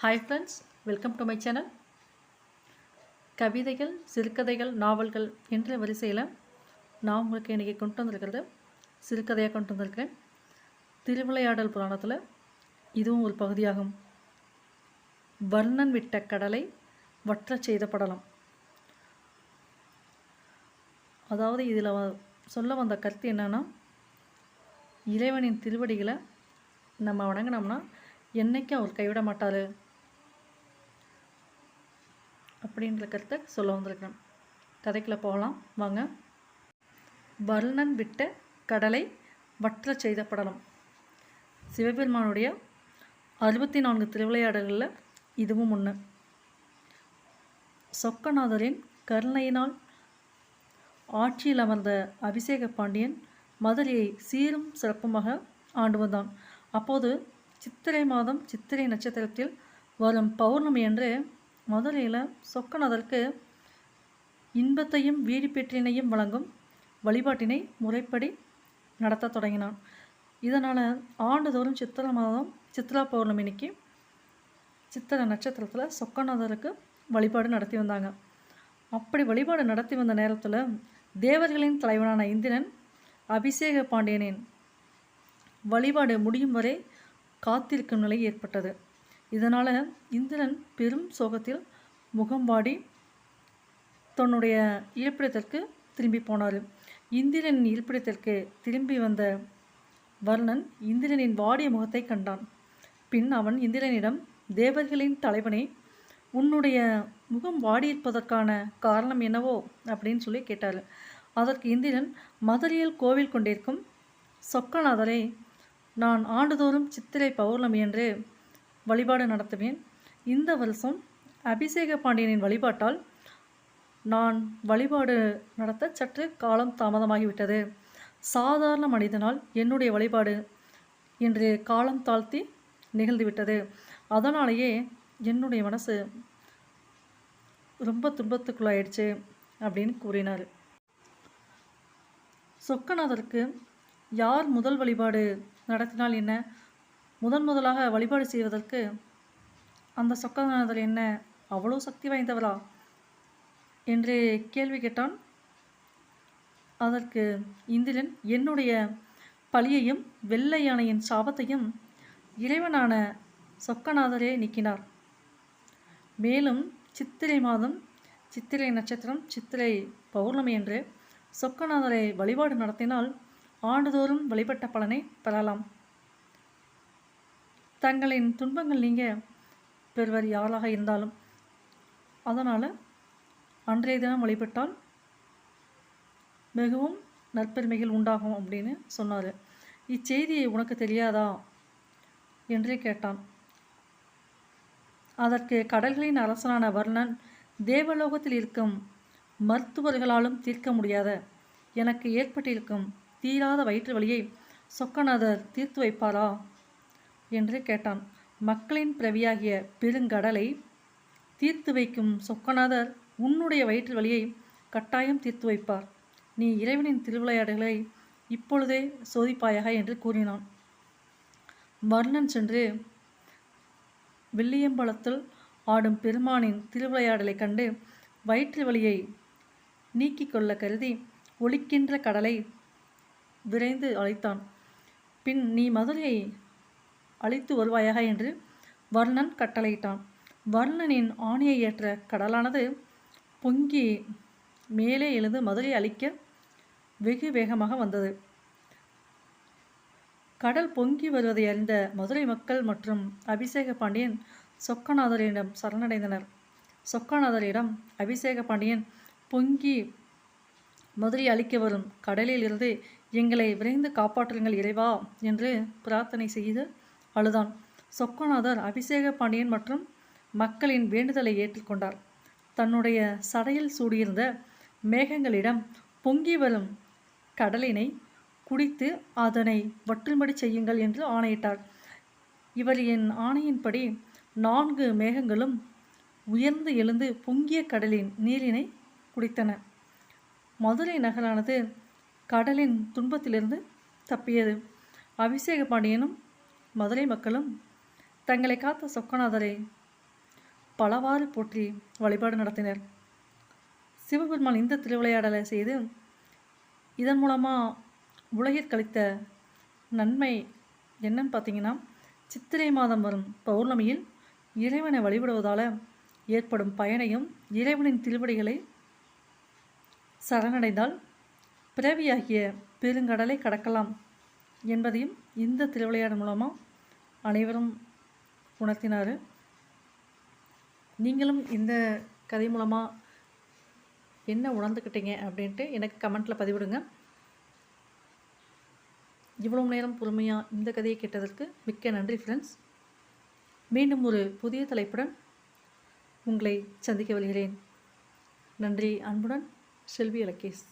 Hi friends welcome to my channel கவிதைகள் சிறுகதைகள் நாவல்கள் என்ற வரிசையில் நான் உங்களுக்கு இன்றைக்கி கொண்டு வந்திருக்கிறது சிறுகதையாக கொண்டு வந்திருக்கேன். திருவிளையாடல் புராணத்தில் இதுவும் ஒரு பகுதியாகும். வர்ணன் விட்ட கடலை வற்றச் செய்த படலம். அதாவது இதில் சொல்ல வந்த கருத்து என்னென்னா இறைவனின் திருவடிகளை நம்ம வணங்கினோம்னா என்னைக்கும் அவர் கைவிட மாட்டார். அப்படின்ற கருத்தை சொல்ல வந்திருக்கிறேன். கதைக்குள்ள போகலாம். வாங்க. வருணன் விட்ட கடலை வற்ற செய்த படலம். சிவபெருமானுடைய அறுபத்தி நான்கு திருவிளையாடல்களில் இதுவும் ஒன்று சொக்கநாதரின் கருணையினால் ஆட்சியில் அமர்ந்த அபிஷேக பாண்டியன் மதுரையை சீரும் சிறப்புமாக ஆண்டு வந்தான். அப்போது சித்திரை மாதம் சித்திரை நட்சத்திரத்தில் வரும் பௌர்ணமி என்று மதுரையில் சொக்கநாதருக்கு இன்பத்தையும் வீடிப்பேற்றினையும் வழங்கும் வழிபாட்டினை முறைப்படி நடத்த தொடங்கினான். இதனால் ஆண்டுதோறும் சித்திரை மாதம் சித்ரா பௌர்ணமிக்கு சித்திரை நட்சத்திரத்தில் சொக்கநாதருக்கு வழிபாடு நடத்தி வந்தாங்க. அப்படி வழிபாடு நடத்தி வந்த நேரத்தில் தேவர்களின் தலைவனான இந்திரன் அபிஷேக பாண்டியனின் வழிபாடு முடியும் வரை காத்திருக்கும் நிலை ஏற்பட்டது. இதனால் இந்திரன் பெரும் சோகத்தில் முகம் வாடி தன்னுடைய இருப்பிடத்திற்கு திரும்பி போனார். இந்திரனின் இருப்பிடத்திற்கு திரும்பி வந்த வர்ணன் இந்திரனின் வாடிய முகத்தை கண்டான். பின் அவன் இந்திரனிடம் தேவர்களின் தலைவனை உன்னுடைய முகம் வாடியிருப்பதற்கான காரணம் என்னவோ? அப்படின்னு சொல்லி கேட்டார். அதற்கு இந்திரன் மதுரையில் கோவில் கொண்டிருக்கும் சொக்கநாதரை நான் ஆண்டுதோறும் சித்திரை பௌர்ணமி என்று வழிபாடு நடத்துவேன். இந்த வருஷம் அபிஷேக பாண்டியனின் வழிபாட்டால் நான் வழிபாடு நடத்த சற்று காலம் தாமதமாகிவிட்டது. சாதாரண மனிதனால் என்னுடைய வழிபாடு இன்று காலம் தாழ்த்தி நிகழ்ந்துவிட்டது. அதனாலேயே என்னுடைய மனசு ரொம்ப துன்பத்துக்குள்ளாயிடுச்சு அப்படின்னு கூறினார். சொக்கநாதருக்கு யார் முதல் வழிபாடு நடத்தினால் என்ன? முதன் முதலாக வழிபாடு செய்வதற்கு அந்த சொக்கநாதர் என்ன அவ்வளோ சக்தி வாய்ந்தவரா என்று கேள்வி கேட்டான். அதற்கு இந்திரன் என்னுடைய பழியையும் வெள்ளை யானையின் சாபத்தையும் இறைவனான சொக்கநாதரே நீக்கினார். மேலும் சித்திரை மாதம் சித்திரை நட்சத்திரம் சித்திரை பௌர்ணமி என்று சொக்கநாதரை வழிபாடு நடத்தினால் ஆண்டுதோறும் வழிபட்ட பலனை பெறலாம். தங்களின் துன்பங்கள் நீங்கள் பெறுவர் யாராக இருந்தாலும். அதனால் அன்றைய தினம் வழிபட்டால் மிகவும் நற்பெருமைகள் உண்டாகும் அப்படின்னு சொன்னார். இச்செய்தியை உனக்கு தெரியாதா? என்றே கேட்டான். அதற்கு கடல்களின் அரசனான வர்ணன் தேவலோகத்தில் இருக்கும் மருத்துவர்களாலும் தீர்க்க முடியாத எனக்கு ஏற்பட்டிருக்கும் தீராத வயிற்று வழியை சொக்கநாதர் தீர்த்து வைப்பாரா? என்று கேட்டான். மக்களின் பிரவியாகிய பெருங்கடலை தீர்த்து வைக்கும் சொக்கநாதர் உன்னுடைய வயிற்று வலியை கட்டாயம் தீர்த்து வைப்பார். நீ இறைவனின் திருவிளையாடுகளை இப்பொழுதே சோதிப்பாயாக என்று கூறினான். வர்ணன் சென்று வெள்ளியம்பலத்தில் ஆடும் பெருமானின் திருவிளையாடலை கண்டு வயிற்று வலியை நீக்கிக் கொள்ள கருதி ஒழிக்கின்ற கடலை விரைந்து அழைத்தான். பின் நீ மதுரையை அழித்து வருவாயாக என்று வர்ணன் கட்டளையிட்டான். வர்ணனின் ஆணையை ஏற்ற கடலானது பொங்கி மேலே எழுந்து மதுரை அழிக்க வெகு வேகமாக வந்தது. கடல் பொங்கி வருவதை அறிந்த மதுரை மக்கள் மற்றும் அபிஷேக பாண்டியன் சொக்கநாதரிடம் சரணடைந்தனர். சொக்கநாதரிடம் அபிஷேக பாண்டியன் பொங்கி மதுரை அழிக்க வரும் கடலில் இருந்து எங்களை விரைந்து காப்பாற்றுங்கள் இறைவா என்று பிரார்த்தனை செய்து அழுதான். சொக்கநாதர் அபிஷேக பாண்டியன் மற்றும் மக்களின் வேண்டுதலை ஏற்றுக்கொண்டார். தன்னுடைய சடையில் சூடியிருந்த மேகங்களிடம் பொங்கி வரும் கடலினை குடித்து அதனை வற்றும்படி செய்யுங்கள் என்று ஆணையிட்டார். இவர் என் ஆணையின்படி நான்கு மேகங்களும் உயர்ந்து எழுந்து பொங்கிய கடலின் நீரினை குடித்தன. மதுரை நகரானது கடலின் துன்பத்திலிருந்து தப்பியது. அபிஷேக பாண்டியனும் மதுரை மக்களும் தங்களை காத்த சொக்கநாதரை பலவாறு போற்றி வழிபாடு நடத்தினர். சிவபெருமான் இந்த திருவிளையாடலை செய்து இதன் மூலமாக உலகில் கழித்த நன்மை என்னன்னு பார்த்தீங்கன்னா சித்திரை மாதம் வரும் பௌர்ணமியில் இறைவனை வழிபடுவதால் ஏற்படும் பயனையும் இறைவனின் திருவடிகளை சரணடைந்தால் பிறவியாகிய பெருங்கடலை கடக்கலாம் என்பதையும் இந்த திருவிளையாடல் மூலமாக அனைவரும் உணர்த்தினார். நீங்களும் இந்த கதை மூலமாக என்ன உணர்ந்துக்கிட்டீங்க அப்படின்ட்டு எனக்கு கமெண்ட்டில் பதிவிடுங்க. இவ்வளோ நேரம் பொறுமையாக இந்த கதையை கேட்டதற்கு மிக்க நன்றி ஃப்ரெண்ட்ஸ் மீண்டும் ஒரு புதிய தலைப்புடன் உங்களை சந்திக்க வருகிறேன் நன்றி அன்புடன் செல்வி இலக்கேஷ்